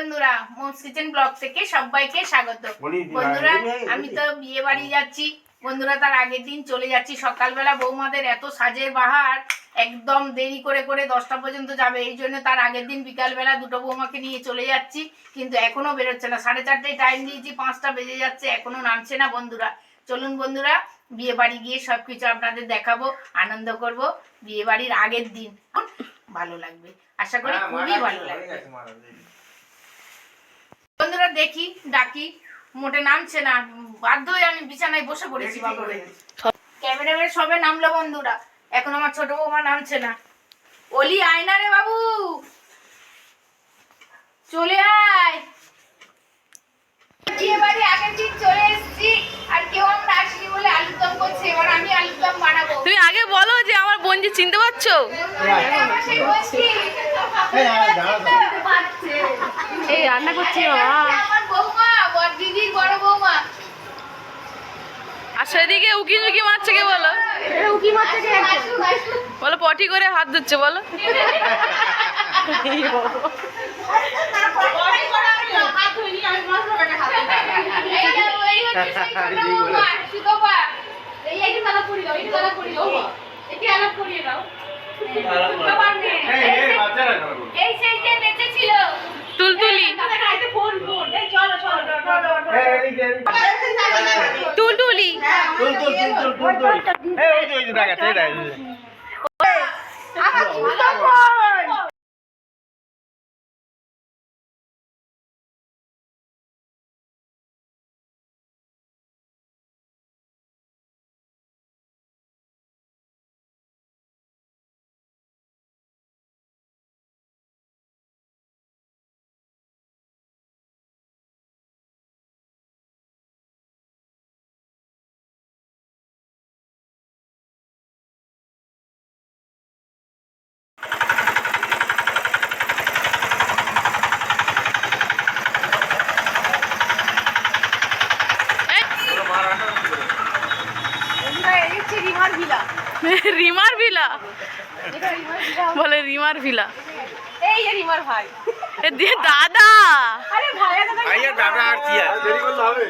বন্ধুরা moms kitchen blog থেকে সবাইকে স্বাগত। বন্ধুরা আমি তো বিয়ে বাড়ি যাচ্ছি। বন্ধুরা তার আগের দিন চলে যাচ্ছি। সকালবেলা বৌমাদের এত সাজের বাহার একদম দেরি করে করে দশটা পর্যন্ত যাবে। এই জন্য তার আগের দিন বিকালবেলা দুটো বৌমাকে নিয়ে চলে যাচ্ছি কিন্তু এখনও বেরোচ্ছে না। সাড়ে চারটায় টাইম দিয়েছি পাঁচটা বেজে যাচ্ছে এখনও নামছে না বন্ধুরা। চলুন বন্ধুরা বিয়ে বাড়ি গিয়ে সবকিছু আপনাদের দেখাবো আনন্দ করব বিয়ে বাড়ির আগের দিন। ভালো লাগবে। আশা করি খুবই ভালো লাগবে। বন্ধুরা দেখি ডাকি। মোটে নামছে না। বাধ্য হয়ে আমি বিছানায় বসে পড়েছি ক্যামেরাম্যান সবে নামলো বন্ধুরা। এখন আমার ছোট বৌমা নামছে না। অলি আয় না রে বাবু। চলে আয়। বিয়ে বাড়ি আগের দিন চলে এসেছি আর কেউ আমরা আসিনি বলে আলুর দম করছে। এবার আমি আলুর দম বানাবো। তুমি আগে বলো যে আমার বোনজি চিনতে পারছ। এই রান্না করছি বাবা। আমার বৌমা বড় দিদির বড় বৌমা। আর সেদিকে উকি ঝুঁকি মারছে কে বলো? উকি মারছে কে? বলো পটি করে হাত ধুচ্ছে বলো। এই যে ওই হচ্ছে সেই। এই যে বেঁচে ছিল। তুলতুলি। তুলতুলি। আমার সুতপন। রিমার ভিলা বলে রিমার ভিলা। এই যে রিমার ভাই। এ দিয়ে দাদা। আরে ভাইয়া দাদা ভাইয়া দাদা আর কি আছে? দেরি করলে হবে?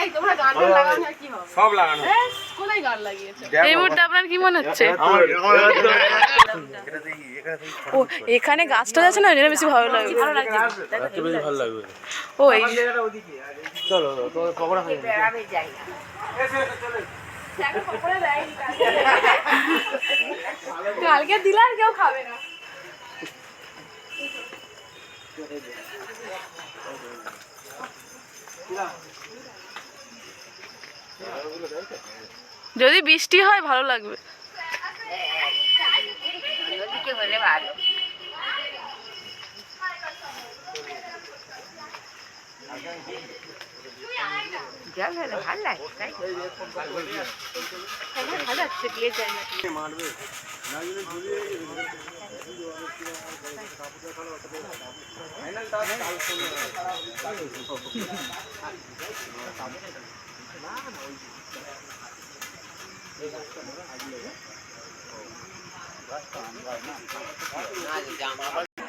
এই তোমরা গান লাগাও না কি হবে? সব লাগানো। কোথায় গান লাগিয়েছো? এই মুহূর্তে আপনার কি মনে হচ্ছে? ও এখানে গাছটা আছে না এটা বেশি ভালো লাগে ভালো লাগবে। ও এই চলো তোমার পকোড়া খাই। বেড়াবে জায়গা। কালকে। দিলে আর কেউ খাবে না যদি বৃষ্টি হয় ভালো লাগবে ওদিকে হলে ভালো জল হলে ভালো লাগে তাই এখন ভালো লাগছে বিয়ের জায়গা মারবে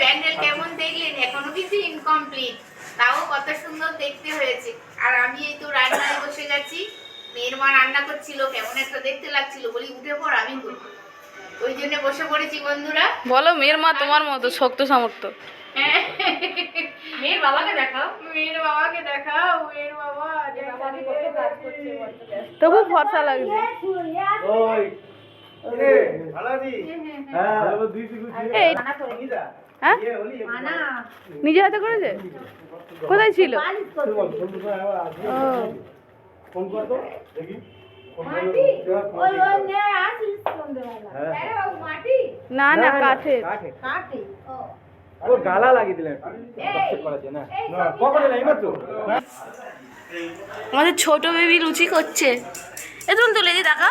প্যান্ডেল কেমন দেখলেন? এখনও কিন্তু ইনকমপ্লিট তাও কত সুন্দর দেখতে হয়েছে। আর আমি এই তো রান্নায় বসে গেছি। মেয়ের মা রান্না করছিল কেমন একটা দেখতে লাগছিল। বলি উঠে পড় আমি করব ওই জন্য বসে পড়েছি বন্ধুরা। বলো মেয়ের মা তোমার মতো শক্ত সামর্থ্য। মেয়ের বাবাকে দেখাও। মেয়ের বাবাকে দেখাও মেয়ের বাবা তবু ফর্সা লাগছে। ওই। ভালো আছি হ্যাঁ দুই দুই এই হ্যাঁ? ইয়ে নিজে হাতে করেছে? কোথায় ছিল? নে হ্যাঁ। মাটি? না না কাঠের। গালা লাগিয়ে দিলেন। এইমাত্র? আমাদের ছোট বেবি লুচি করছে। এ তুমি তুলে দি দেখা।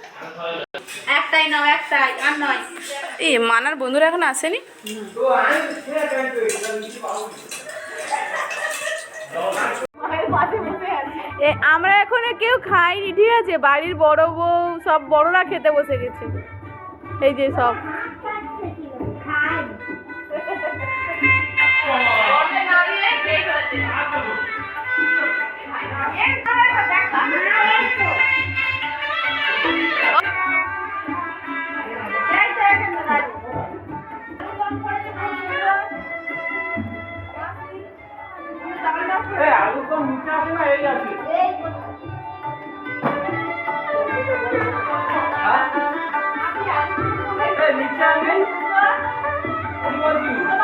একটাই নাও একটাই, আর নয়। এই মানার বন্ধুরা এখন আসেনি? আমরা এখন কেউ খাইনি, ঠিক আছে? বাড়ির বড় বউ, সব বড়রা খেতে বসে গেছে। এই যে সব। এই নিচে আছে কি বলছি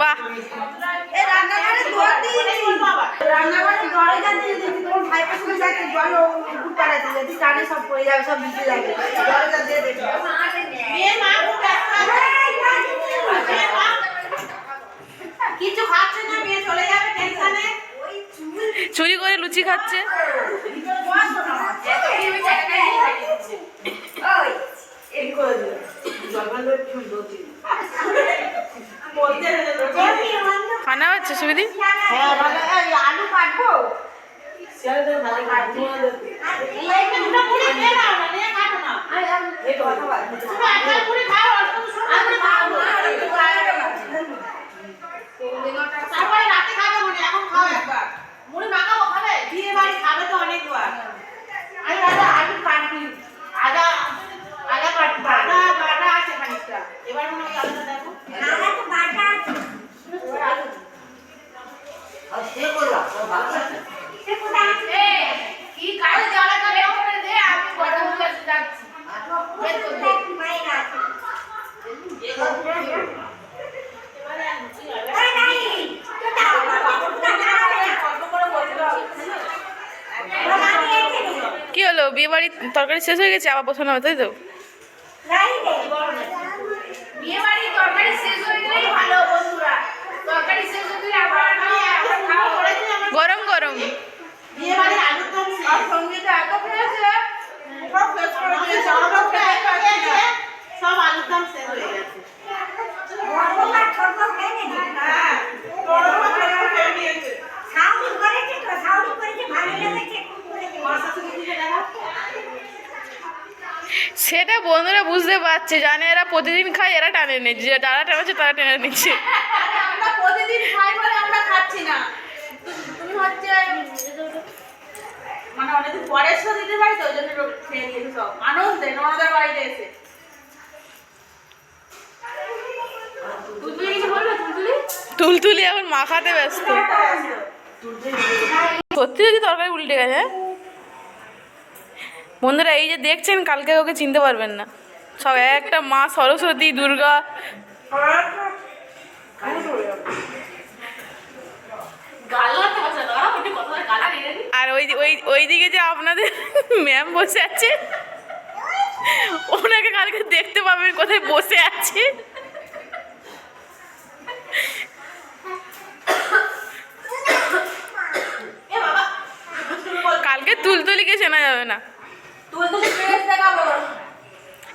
বাহ। রান্নাঘরে দরজা দিয়ে দিবি। তোমার ভাই পাশে যাচ্ছে জল উপর পাড়াতে যদি কানে সব পড়ে যাবে সব দরজা দিয়ে দেখি কিছু খাচ্ছে না মেয়ে চলে যাবে টেনশনে। চুরি করে লুচি খাচ্ছে এই করে দিও জলপান ধরে চুল দোতি খানা হচ্ছে সুবিধি হ্যাঁ ভালো এই আলু কাটবো ছেড়ে ভালো কাটবো এই কথা বল তারপরে রাতে খাবে মনে এখন খাও একবার মুড়ি মাখাবো খাবে বিয়ে বাড়ি খাবে তো অনেকবার আমি দাদা আলু কাটবি আদা আদা কাটবো বাটা বাটা আছে খানিকটা এবার মনে হয় আলাদা দেখো আদা তো বাটা আছে আর সে করলাম ভালো আছে সে কোথায় আছে এ কি কাজ জ্বালা করে ওপরে দে আমি বড় হয়ে যাচ্ছি বের করে দে মাইনা আছে কি হলো বিয়ে বাড়ির তরকারি শেষ হয়ে গেছে আবার বসানো হবে তাই তো? গরম বাড়ির তরকারি শেষ হয়ে গেলেই ভালো বন্ধুরা তরকারি শেষ হয়ে গেলে আবার আমি এখন খাওয়া করেছি আমার গরম গরম বিয়ে বাড়ির আলুর দম সব সঙ্গীতে এত খেয়েছে সব শেষ করে দিয়েছে আমরা খেয়ে পাচ্ছি না সব আলুর দম শেষ হয়ে গেছে হ্যাঁ বড় বড় ছোট খেয়ে নিয়েছে মা শাশুড়িকে দেখা সেটা বন্ধুরা পারছে জানে এরা প্রতিদিন খায় এরা টানে নিচ্ছে যে যারা টানাচ্ছে তারা টেনে নিচ্ছে। আমরা প্রতিদিন খাই বলে আমরা খাচ্ছি না। তুমি হচ্ছে মানে অনেকদিন পরে এসছো দিদির বাড়িতে ওই জন্য রো- খেয়ে নিয়েছি। সব আনন্দে ননদের বাড়িতে এসে। তুলতুলি এখন মাখাতে ব্যস্ত। সত্যি যদি তরকারি উল্টে গেছে হ্যাঁ? বন্ধুরা এই যে দেখছেন কালকে ওকে চিনতে পারবেন না। সব একটা মা সরস্বতী, দুর্গা। আর ওই ওই ওই দিকে যে আপনাদের ম্যাম বসে আছে, ওনাকে কালকে দেখতে পাবেন কোথায় বসে আছে। কালকে তুলতুলি কে চেনা যাবে না। তুলতুলি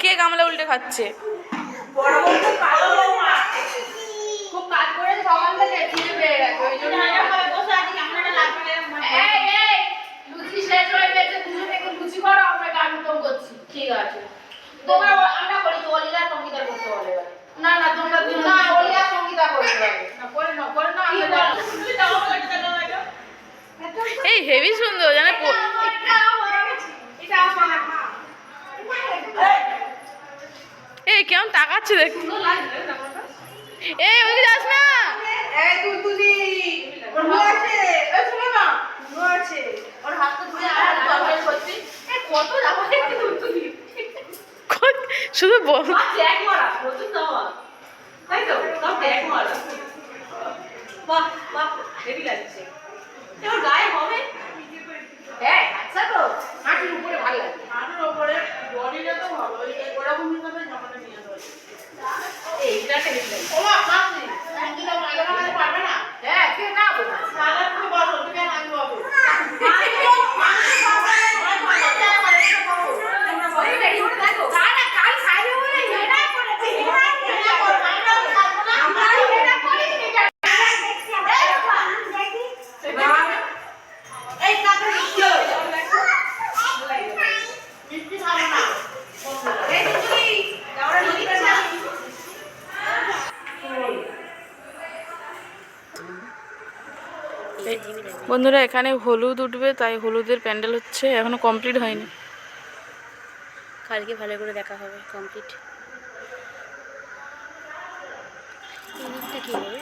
আমরা গামলা উল্টে খাচ্ছে? ঠিক আছে। তোমরা আমরা করি তো অলিরা সঙ্গীতা করতে বলে এবার। না না তোমরা না অলিরা সঙ্গীতা করতে না করে না করে না আমরা এই হেভি সুন্দর জানে প- এটা আমার মা এই কেমন তাকাচ্ছে দেখ এই ওইদিকে যাস না এই তুলতুলি ওর বউ আছে এই শোনো না বউ আছে ওর হাতটা ধরে আর হাত ধরে করছি এ কত জামা দেখতে তুমি কই- শুধু বল ট্যাগ মারা নতুন জামা তাই তো সব ট্যাগ মারা বাহ বাহ হেভি লাগছে। এবার গায়ে হবে? হ্যাঁ আচ্ছা তো হাঁটুর উপরে ভালো লাগে। হাতের ওপরে বডিটা তো ভালো। ওই ওরকম হিসাবে জামাটা নিয়ে আসবে এইটা হেভি লাগে ওমা মাসি সঙ্গীতা মাইলা মানে পারবে না হ্যাঁ কে না বলব সারা তুমি বসো তুমি আর আমি বসো ওই রেডি করে দেখো কাল কাল খাইবে বলে এটা করেছে এটা করবে আমরা এটা করি এটা এই কাকে মিষ্টি মিষ্টি খাবে না এই তুমি আমরা নদীতে না বন্ধুরা, এখানে হলুদ উঠবে, তাই হলুদের প্যান্ডেল হচ্ছে, এখনও কমপ্লিট হয়নি। কালকে ভালো করে দেখা হবে, কমপ্লিট। হবে